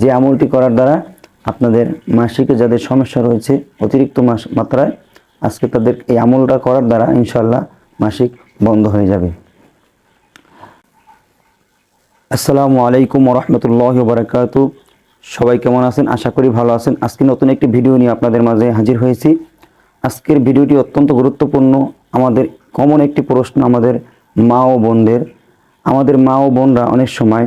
যে আমলটি করার দ্বারা আপনাদের মাসিকে যাদের সমস্যা রয়েছে অতিরিক্ত মাস মাত্রায়, আজকে তাদের এই আমলটা করার দ্বারা ইনশাল্লাহ মাসিক বন্ধ হয়ে যাবে। আসসালামু আলাইকুম রহমতুল্লাহ বারাকাতু সবাই কেমন আছেন? আশা করি ভালো আছেন। আজকে নতুন একটি ভিডিও নিয়ে আপনাদের মাঝে হাজির হয়েছি। আজকের ভিডিওটি অত্যন্ত গুরুত্বপূর্ণ। আমাদের কমন একটি প্রশ্ন আমাদের মা ও বোনদের। আমাদের মা ও বোনরা অনেক সময়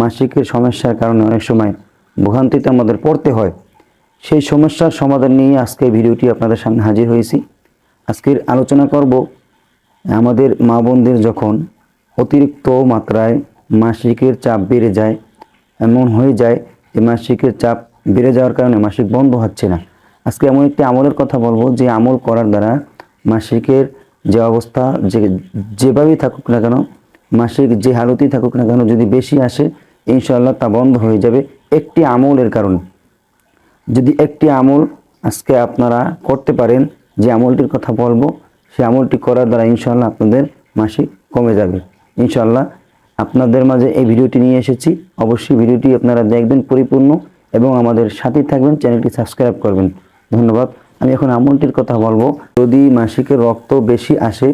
মাসিকের সমস্যার কারণে অনেক সময় ভোগান্তিতে আমাদের পড়তে হয়। সেই সমস্যার সমাধান নিয়ে আজকে ভিডিওটি আপনাদের সামনে হাজির হয়েছি। আজকের আলোচনা করব আমাদের মা বোনদের যখন অতিরিক্ত মাত্রায় মাসিকের চাপ বেড়ে যায়, এমন হয়ে যায় যে মাসিকের চাপ বেড়ে যাওয়ার কারণে মাসিক বন্ধ হচ্ছে না। আজকে এমন একটি আমলের কথা বলব যে আমল করার দ্বারা মাসিকের যে অবস্থা যে যেভাবেই থাকুক না কেন মাসিক যে হালতেই থাকুক না কেন, যদি বেশি আসে ইনশাল্লাহ তা বন্ধ হয়ে যাবে একটি আমলের কারণে। যদি একটি আমল আজকে আপনারা করতে পারেন, যে আমলটির কথা বলব সেই আমলটি করার দ্বারা ইনশাল্লাহ আপনাদের মাসিক কমে যাবে। ইনশাল্লাহ আপনাদের মাঝে এই ভিডিওটি নিয়ে এসেছি। অবশ্যই ভিডিওটি আপনারা দেখবেন পরিপূর্ণ এবং আমাদের সাথেই থাকবেন, চ্যানেলটি সাবস্ক্রাইব করবেন। ধন্যবাদ। আমি এখন আমলটির কথা বলব। যদি মাসিকের রক্ত বেশি আসে,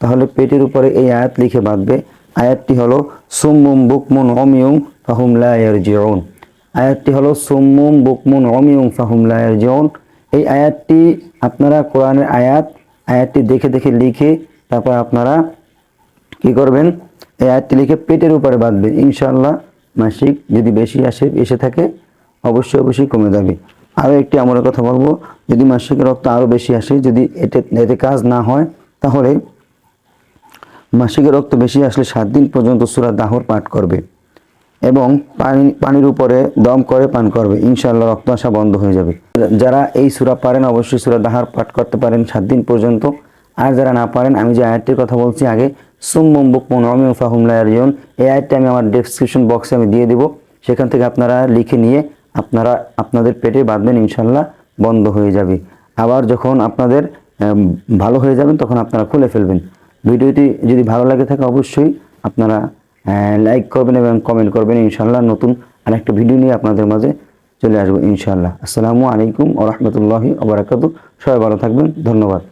তাহলে পেটের উপরে এই আয়াত লিখে বাঁধবে আয়াতটি হলো, সুম্মুম বুকমুন অমিয়ুম ফাহুম লা ইয়ারজিউন। আয়াতটি হলো, সুম্মুম বুকমুন অমিয়ুম ফাহুম লা ইয়ারজিউন। এই আয়াতটি আপনারা কোরআনের আয়াত, আয়াতটি দেখে দেখে লিখে তারপর আপনারা কি করবেন, এই আয়াতটি লিখে পেটের উপরে বাঁধবেন। ইনশাআল্লাহ মাসিক যদি বেশি আসে, এসে থাকে, অবশ্যই অবশ্যই কমে যাবে। আরও একটি আমার কথা বলব, যদি মাসিকের রক্ত আরও বেশি আসে, যদি এতে এতে কাজ না হয়, তাহলে মাসিকের রক্ত বেশি আসলে সাত দিন পর্যন্ত সুরা দাহর পাঠ করবে এবং পানি, পানির উপরে দম করে পান করবে। ইনশাআল্লাহ রক্ত আসা বন্ধ হয়ে যাবে। যারা এই সুরা পারেন, অবশ্যই সুরা দাহার পাঠ করতে পারেন সাত দিন পর্যন্ত। আর যারা না পারেন, আমি যে আয়াতটির কথা বলছি আগে, সুম্মম বুকমন অমিউ ফাহুমলায়ন এই আয়াতটি আমি আমার ডেসক্রিপশন বক্সে আমি দিয়ে দিব। সেখান থেকে আপনারা লিখে নিয়ে আপনারা আপনাদের পেটে বাঁধবেন ইনশাল্লাহ বন্ধ হয়ে যাবে। আবার যখন আপনাদের ভালো হয়ে যাবেন, তখন আপনারা খুলে ফেলবেন। ভিডিওটি যদি ভালো লাগে থাকে অবশ্যই আপনারা লাইক করবেন এবং কমেন্ট করবেন। ইনশাল্লাহ নতুন আরেকটা ভিডিও নিয়ে আপনাদের মাঝে চলে আসব ইনশাল্লাহ আসসালামু আলাইকুম ও রহমতুল্লাহি ওবরাকাতু সবাই ভালো থাকবেন। ধন্যবাদ।